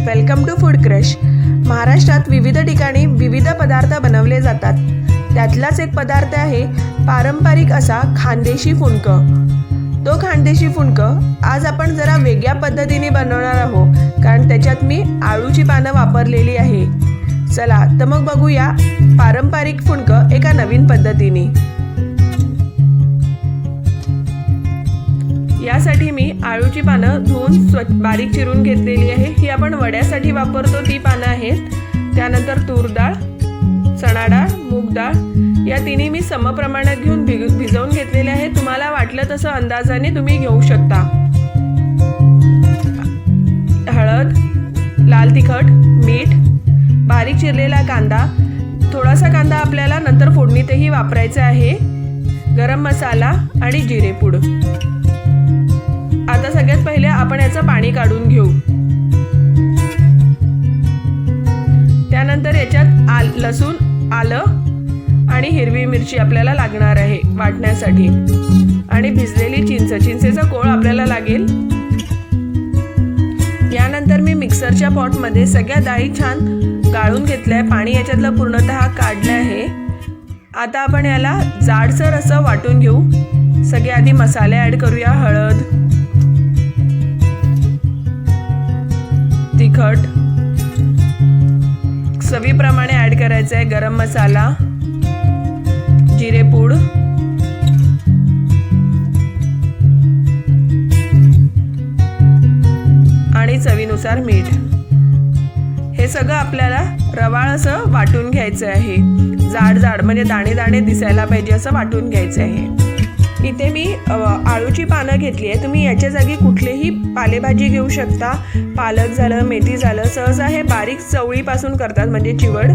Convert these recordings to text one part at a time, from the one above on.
Welcome to food crush. महाराष्ट्रात विविध ठिकाणी विविध पदार्थ बनवले जातात. त्यातलाच एक पदार्थ आहे पारंपरिक असा खानदेशी फुणकं. तो खानदेशी फुणकं आज आपण जरा वेगळ्या पद्धतीने बनवणार आहोत कारण त्याच्यात मी आळूची पानं वापरलेली आहे. चला तर मग बघूया पारंपरिक फुणकं एका नवीन पद्धतीने. यासाठी मी आळूची पानं धुवून स्व बारीक चिरून घेतलेली आहे. ही आपण वड्यासाठी वापरतो. ती पानं आहेत. त्यानंतर तूर डाळ चणा डाळ मूग डाळ. या तिन्ही मी समप्रमाणात घेऊन भिग भिजवून घेतलेले आहे तुम्हाला वाटलं तसं अंदाजाने तुम्ही घेऊ शकता. हळद लाल तिखट मीठ बारीक चिरलेला कांदा. थोडासा कांदा आपल्याला नंतर फोडणीतही वापरायचा आहे. गरम मसाला आणि जिरेपूड. आता सगळ्यात पहिले आपण याचं पाणी काढून घेऊ. त्यानंतर याच्यात आल लसूण आलं आणि हिरवी मिरची आपल्याला लागणार आहे वाटण्यासाठी. आणि भिजलेली चिंच चिंचेचा कोळ आपल्याला लागेल. यानंतर मी मिक्सरच्या पॉटमध्ये सगळ्या डाळी छान गाळून घेतल्या. पाणी याच्यातलं पूर्णतः काढलं आहे. आता आपण याला जाडसर असं वाटून घेऊ. सगळे आधी मसाले ॲड करूया हळद तिखट चवीप्रमाणे ॲड करायचं आहे गरम मसाला जिरेपूड आणि चवीनुसार मीठ. हे सगळं आपल्याला रवाळ असं वाटून घ्यायचं आहे. जाड जाड म्हणजे दाणे दाणे दिसायला पाहिजे असं वाटून घ्यायचं आहे. इथे मी आळूची पानं घेतली आहे. तुम्ही याच्या जागी कुठलीही पालेभाजी घेऊ शकता. पालक झालं मेथी झालं सहसा हे बारीक चवळीपासून करतात म्हणजे चिवड.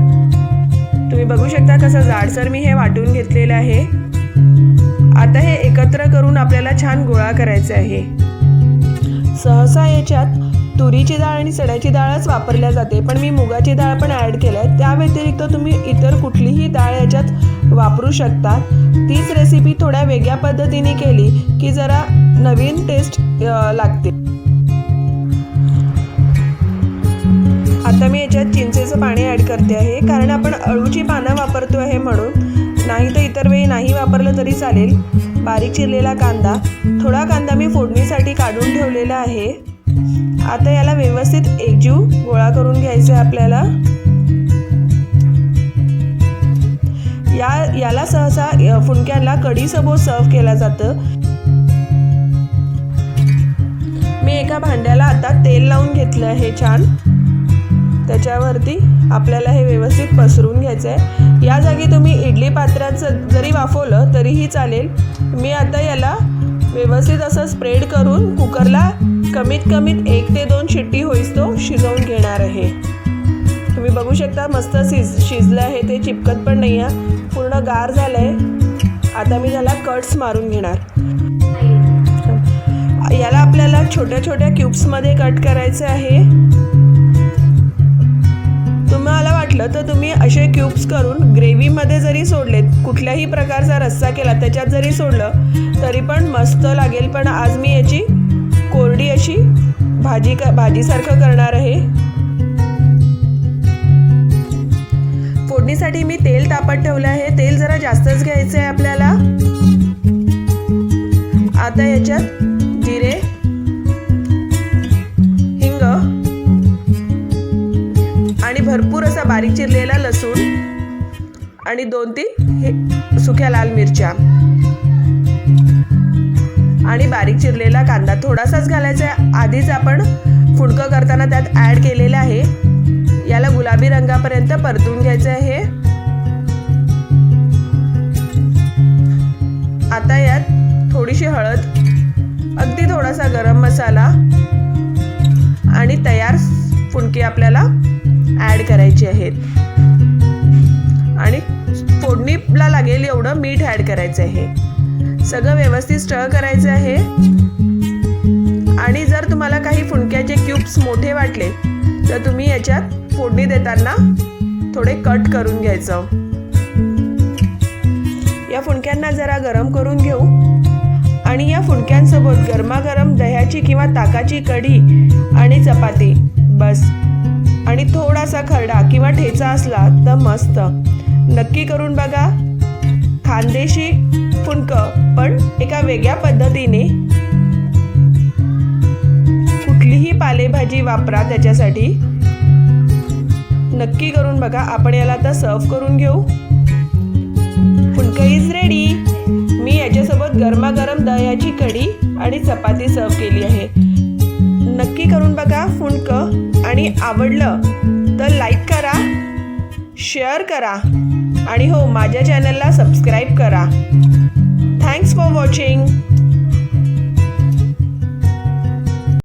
तुम्ही बघू शकता कसं जाडसर मी हे वाटून घेतलेलं आहे. आता हे एकत्र करून आपल्याला छान गोळा करायचे आहे. सहसा याच्यात तुरीची डाळ आणि चण्याची डाळच वापरल्या जाते पण मी मुगाची डाळ पण ॲड केली आहे. त्या व्यतिरिक्त तुम्ही इतर कुठलीही डाळ याच्यात वापरू शकता. तीच रेसिपी थोड्या वेगळ्या पद्धतीने केली की जरा नवीन टेस्ट लागते. आता मी याच्यात चिंचेचं पाणी ॲड करते आहे कारण आपण अळूची पानं वापरतो आहे म्हणून. नाही तर इतर वेळी नाही वापरलं तरी चालेल. बारीक चिरलेला कांदा. थोडा कांदा मी फोडणीसाठी काढून ठेवलेला आहे. आता याला व्यवस्थित एकजीव गोळा करून घ्यायचं आहे आपल्याला. या याला सहसा फुणक्याला फुणक्यांना कढीसोबत सर्व केलं जातं. मी एका भांड्याला आता तेल लावून घेतलं आहे छान. त्याच्यावरती आपल्याला हे व्यवस्थित पसरून घ्यायचं आहे. या जागी तुम्ही इडली पात्राचं जरी वाफवलं तरीही चालेल. मी आता याला व्यवस्थित असं स्प्रेड करून कुकरला कमीत कमीत एक ते दोन शिट्टी होईस तो शिजवून घेणार आहे. तुम्ही बघू शकता मस्त शिज शिजलं आहे ते चिपकत पण नाही आहे. पूर्ण गार झालं आहे आता मी त्याला कट्स मारून घेणार. याला आपल्याला छोट्या छोट्या क्यूब्समध्ये कट करायचं आहे. तुम्हाला वाटलं तर तुम्ही असे क्यूब्स करून ग्रेव्हीमध्ये जरी सोडलेत कुठल्याही प्रकारचा रस्सा केला त्याच्यात जरी सोडलं तरी पण मस्त लागेल. पण आज मी याची कोरडी अशी भाजी का भाजीसारखं करणार आहे. फोडणीसाठी मी तेल तापत ठेवलं आहे. तेल जरा जास्तच घ्यायचं आहे आपल्याला. आता याच्यात जिरे हिंग आणि भरपूर असा बारीक चिरलेला लसूण आणि दोन तीन हे सुक्या लाल मिरच्या. आणि बारीक चिरलेला कांदा थोडासाच घालायचा आहे. आधीच आपण फुडकं करताना त्यात ॲड केलेलं आहे. याला गुलाबी रंगापर्यंत परतून घ्यायचं आहे. आता यात थोडीशी हळद अगदी थोडासा गरम मसाला आणि तयार फुणकी आपल्याला ॲड करायची आहेत. आणि फोडणीला लागेल एवढं मीठ ॲड करायचं आहे. सगळं व्यवस्थित स्टर करायचं आहे. आणि जर तुम्हाला काही फुणक्याचे क्यूब्स मोठे वाटले तर तुम्ही याच्यात फोडणी देताना थोडे कट करून घ्यायचं. या फुणक्यांना जरा गरम करून घेऊ. आणि या फुणक्यांसोबत गरमागरम दह्याची किंवा ताकाची कढी आणि चपाती बस. आणि थोडासा खरडा किंवा ठेचा असला तर मस्त. नक्की करून बघा. खानदेशी फुणकं पण एका वेगळ्या पद्धतीने कुठलीही पालेभाजी वापरा त्याच्यासाठी नक्की करून बघा. आपण याला आता सर्व करून घेऊ. फुणकं इज रेडी मी याच्यासोबत गरमागरम दह्याची कढी आणि चपाती सर्व केली आहे. नक्की करून बघा फुणकं. आणि आवडलं तर लाईक करा शेअर करा. आणि हो माझ्या चॅनलला सबस्क्राईब करा. Thanks for watching